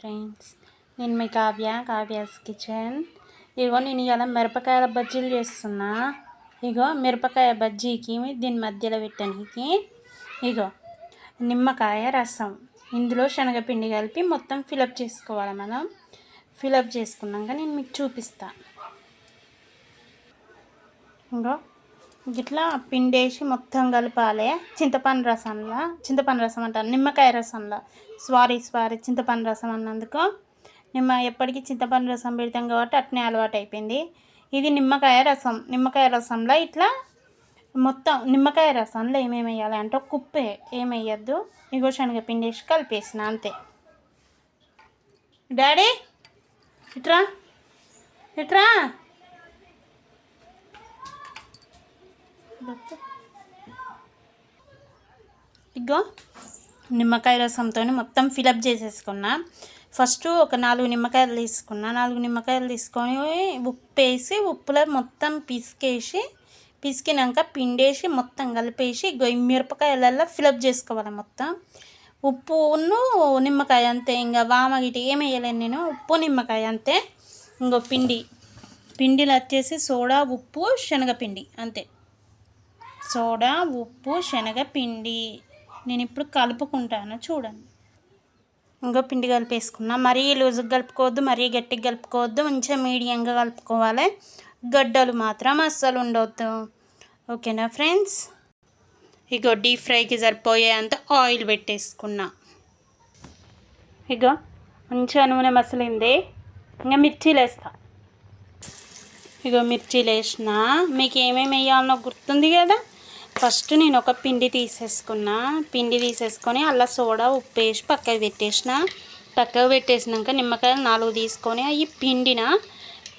Friends నేను మీ Kavya Kavya's kitchen. ఇగో నేను ఇలా మిరపకాయల బజ్జీలు చేస్తున్నా. ఇగో మిరపకాయ బజ్జీకి దీని మధ్యలో పెట్టడానికి ఇగో నిమ్మకాయ రసం. ఇందులో శనగపిండి కలిపి మొత్తం ఫిలప్ చేసుకోవాలి మనం. ఫిలప్ చేసుకున్నాక నేను మీకు చూపిస్తాను ఇంకో ఇట్లా పిండేసి మొత్తం కలపాలి. చింతపండు రసంలో. చింతపండు రసం అంటారు. నిమ్మకాయ రసంలో. స్వారీ స్వారీ. చింతపండు రసం అన్నందుకు. నిమ్మ ఎప్పటికీ చింతపండు రసం పెడతాం కాబట్టి అట్నే అలవాటు అయిపోయింది ఇది నిమ్మకాయ రసం. నిమ్మకాయ రసంలో ఇట్లా మొత్తం నిమ్మకాయ రసంలో ఏమేమి వేయాలి అంటే ఒక కుప్పే. ఏమేయద్దు ఇగో శనగ పిండేసి కలిపేసిన అంతే. డాడీ ఇట్రా ఇట్రా. ఇగో నిమ్మకాయ రసంతో మొత్తం ఫిలప్ చేసేసుకున్నా. ఫస్ట్ ఒక నాలుగు నిమ్మకాయలు తీసుకున్నా. నాలుగు నిమ్మకాయలు తీసుకొని ఉప్పు వేసి ఉప్పులో మొత్తం పిసికేసి పిసికినాక పిండేసి మొత్తం కలిపేసి గొయ్యి మిరపకాయలల్లో ఫిలప్ చేసుకోవాలి మొత్తం. ఉప్పును నిమ్మకాయ అంతే ఇంకా వామ గిటి ఏమి వేయలేను నేను. ఉప్పు నిమ్మకాయ అంతే. ఇంకో పిండి. పిండిలో వచ్చేసి సోడా ఉప్పు శనగపిండి అంతే. సోడా ఉప్పు శనగపిండి. నేను ఇప్పుడు కలుపుకుంటాను చూడండి. ఇంకో పిండి కలిపేసుకున్నా. మరీ లూజుగా కలుపుకోవద్దు మరీ గట్టిగా కలుపుకోవద్దు. మంచిగా మీడియంగా కలుపుకోవాలి. గడ్డలు మాత్రం అస్సలు ఉండవద్దు ఓకేనా ఫ్రెండ్స్? ఇగో డీప్ ఫ్రైకి సరిపోయేంత ఆయిల్ పెట్టేసుకున్నా. ఇగో మంచిగా నూనె మసలింది. ఇంకా మిర్చీలు వేస్తా. ఇగో మిర్చీలు వేసిన. మీకు ఏమేమి వేయాలనో గుర్తుంది కదా? ఫస్ట్ నేను ఒక పిండి తీసేసుకున్నా. పిండి తీసేసుకొని అలా సోడా ఉప్పు వేసి పక్కకు పెట్టేసిన. పక్కకు పెట్టేసినాక నిమ్మకాయలు నాలుగు తీసుకొని అవి పిండిన.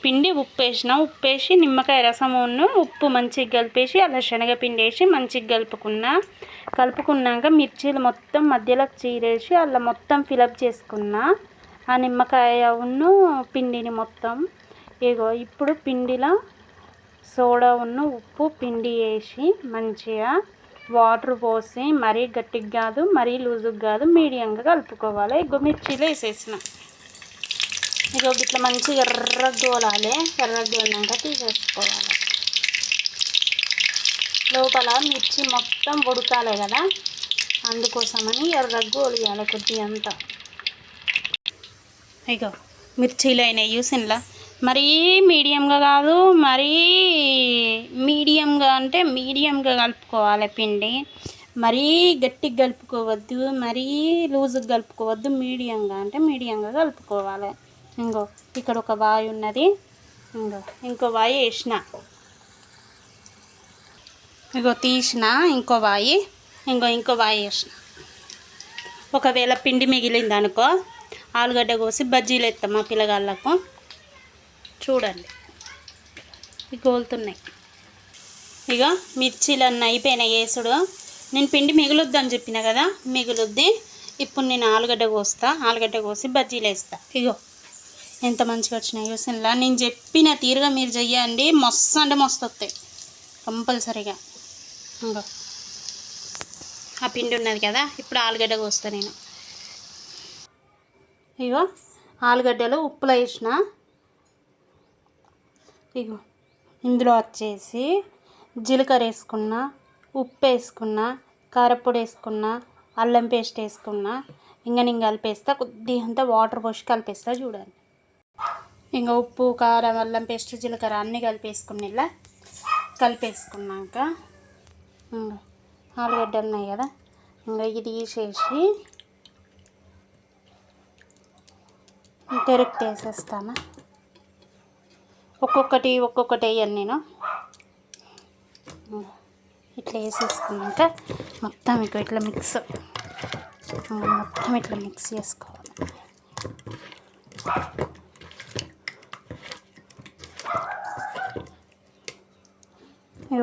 పిండి ఉప్పు వేసిన. ఉప్పు వేసి నిమ్మకాయ రసమును ఉప్పు మంచిగా కలిపేసి అలా శనగపిండి వేసి మంచిగా కలుపుకున్నా. కలుపుకున్నాక మిర్చీలు మొత్తం మధ్యలో చీరేసి అలా మొత్తం ఫిలప్ చేసుకున్నా. ఆ నిమ్మకాయ ఉన్ను పిండిని మొత్తం. ఇగో ఇప్పుడు పిండిలో సోడా ఉన్న ఉప్పు పిండి వేసి మంచిగా వాటర్ పోసి మరీ గట్టిగా కాదు మరీ లూజుగా కాదు మీడియంగా కలుపుకోవాలి. ఇగో మిర్చీలు వేసేసిన. ఇగో ఇట్లా మంచిగా ఎర్రగోలాలి ఎర్రగోలినాక తీసేసుకోవాలి. లోపల మిర్చి మొత్తం ఉడకాలి కదా అందుకోసమని ఎర్రగోలియాలి కొద్దిగా అంతా. ఇగో మిర్చీలు అయినాయి చూసినలా? మరీ మీడియంగా కాదు మరీ మీడియంగా అంటే మీడియంగా కలుపుకోవాలి పిండి. మరీ గట్టిగా కలుపుకోవద్దు మరీ లూజ్గా కలుపుకోవద్దు మీడియంగా అంటే మీడియంగా కలుపుకోవాలి. ఇంకో ఇక్కడ ఒక వాయి ఉన్నది. ఇంకో ఇంకో వాయి వేసిన. ఇంకో తీసిన ఇంకో వాయి. ఇంకో ఇంకో వాయి వేసిన. ఒకవేళ పిండి మిగిలింది అనుకో ఆలుగడ్డ కోసి బజ్జీలు ఎత్తాం మా పిల్లగాళ్ళకు. చూడండి. ఇవి గోలుతున్నాయి ఇక మిర్చీలు అన్న అయిపోయినాయి వేసుడు నేను పిండి మిగులుద్దని చెప్పిన కదా మిగులుద్ది. ఇప్పుడు నేను ఆలుగడ్డ కోస్తా ఆలుగడ్డ కోసి బజ్జీలు వేస్తా. ఇగో ఎంత మంచిగా వచ్చినాయి చూసినలా నేను చెప్పిన తీరుగా మీరు చెయ్యండి మస్తు అంటే మస్తు వస్తాయి. కంపల్సరీగా. ఇంకో ఆ పిండి ఉన్నది కదా ఇప్పుడు ఆలుగడ్డ కోస్తా నేను. ఇగో ఆలుగడ్డలు ఉప్పులో వేసిన. ఇగో ఇందులో వచ్చేసి జీలకర్ర వేసుకున్న ఉప్పు వేసుకున్న కారపొడి వేసుకున్న అల్లం పేస్ట్ వేసుకున్న ఇంకా నేను కలిపేస్తా కొద్దిగా అంతా వాటర్ పోసి కలిపేస్తా చూడండి. ఇంకా ఉప్పు కారం అల్లం పేస్ట్ జీలకర్ర అన్నీ కలిపేసుకున్న ఇలా కలిపేసుకున్నాక ఆలుగడ్డ ఉన్నాయి కదా ఇంకా ఇది తీసేసి డైరెక్ట్ వేసేస్తాను ఒక్కొక్కటి ఒక్కొక్కటి వేయను నేను. ఇట్లా వేసేసుకున్నాక మొత్తం మీకు ఇట్లా మిక్స్ మొత్తం ఇట్లా మిక్స్ చేసుకోవాలి.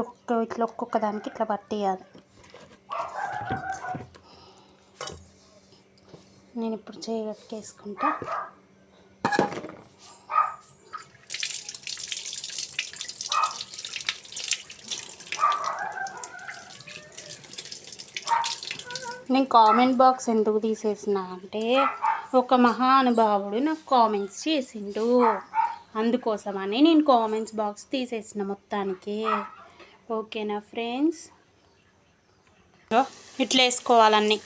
ఒక్క ఇట్లా ఒక్కొక్క దానికి ఇట్లా పట్టేయాలి. నేను ఇప్పుడు చేయగట్టుకేసుకుంటా నేను కామెంట్ బాక్స్ ఎందుకు తీసేసిన అంటే ఒక మహానుభావుడు నాకు కామెంట్స్ చేసిండు. అందుకోసమని నేను కామెంట్స్ బాక్స్ తీసేసిన మొత్తానికి. ఓకేనా ఫ్రెండ్స్ ఇట్లా వేసుకోవాలన్నీ.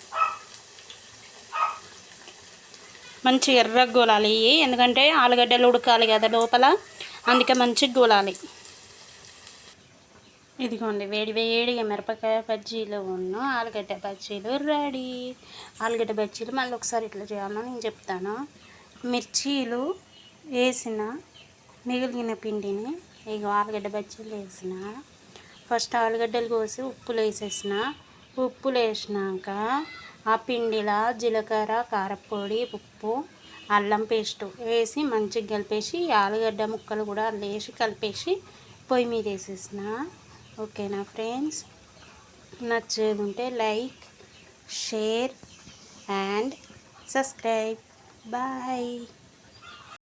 మంచి ఎర్ర గోలాలి ఎందుకంటే ఆలుగడ్డలు ఉడకాలి కదా లోపల అందుకే మంచిగా గోలాలి. ఇదిగోండి వేడి వేడిగా మిరపకాయ బజ్జీలు ఉన్న ఆలుగడ్డ బజ్జీలు రెడీ. ఆలుగడ్డ బజ్జీలు మళ్ళీ ఒకసారి ఇట్లా చేయాలో నేను చెప్తాను. మిర్చీలు వేసిన మిగిలిన పిండిని ఇక ఆలుగడ్డ బజ్జీలు వేసిన ఫస్ట్ ఆలుగడ్డలు కోసి ఉప్పులు వేసేసిన. ఉప్పులు వేసినాక ఆ పిండిలో జీలకర్ర కారపొడి ఉప్పు అల్లం పేస్ట్ వేసి మంచిగా కలిపేసి ఆలుగడ్డ ముక్కలు కూడా అల్లేసి కలిపేసి పొయ్యి మీద వేసేసిన. ఓకేనా ఫ్రెండ్స్ నచ్చేది ఉంటే like share and subscribe. Bye.